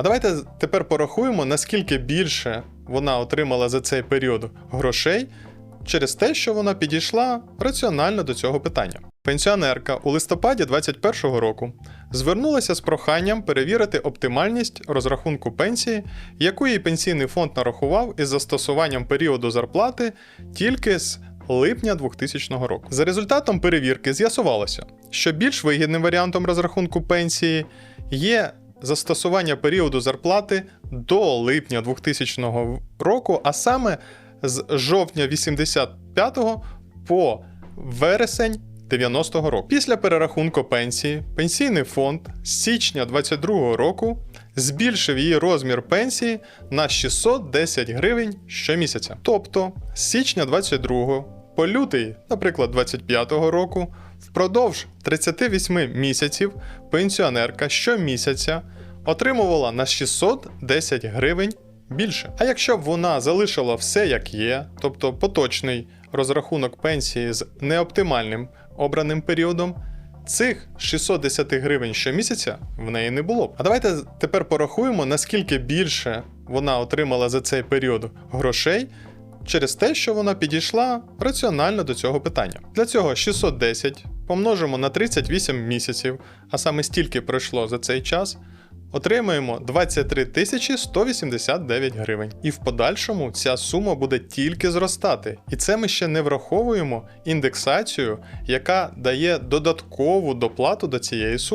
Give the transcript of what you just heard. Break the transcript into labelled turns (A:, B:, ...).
A: А давайте тепер порахуємо, наскільки більше вона отримала за цей період грошей через те, що вона підійшла раціонально до цього питання. Пенсіонерка у листопаді 2021 року звернулася з проханням перевірити оптимальність розрахунку пенсії, яку їй пенсійний фонд нарахував із застосуванням періоду зарплати тільки з липня 2000 року. За результатом перевірки з'ясувалося, що більш вигідним варіантом розрахунку пенсії є застосування періоду зарплати до липня 2000 року, а саме з жовтня 85 по вересень 90-го року. Після перерахунку пенсії пенсійний фонд з січня 22 року збільшив її розмір пенсії на 610 гривень щомісяця. Тобто з січня 22 по лютий, наприклад, 25 року, впродовж 38 місяців пенсіонерка щомісяця отримувала на 610 гривень більше. А якщо б вона залишила все як є, тобто поточний розрахунок пенсії з неоптимальним обраним періодом, цих 610 гривень щомісяця в неї не було б. А давайте тепер порахуємо, наскільки більше вона отримала за цей період грошей через те, що вона підійшла раціонально до цього питання. Для цього 610 помножимо на 38 місяців, а саме стільки пройшло за цей час. Отримаємо 23 тисячі 189 гривень. І в подальшому ця сума буде тільки зростати. І це ми ще не враховуємо індексацію, яка дає додаткову доплату до цієї суми.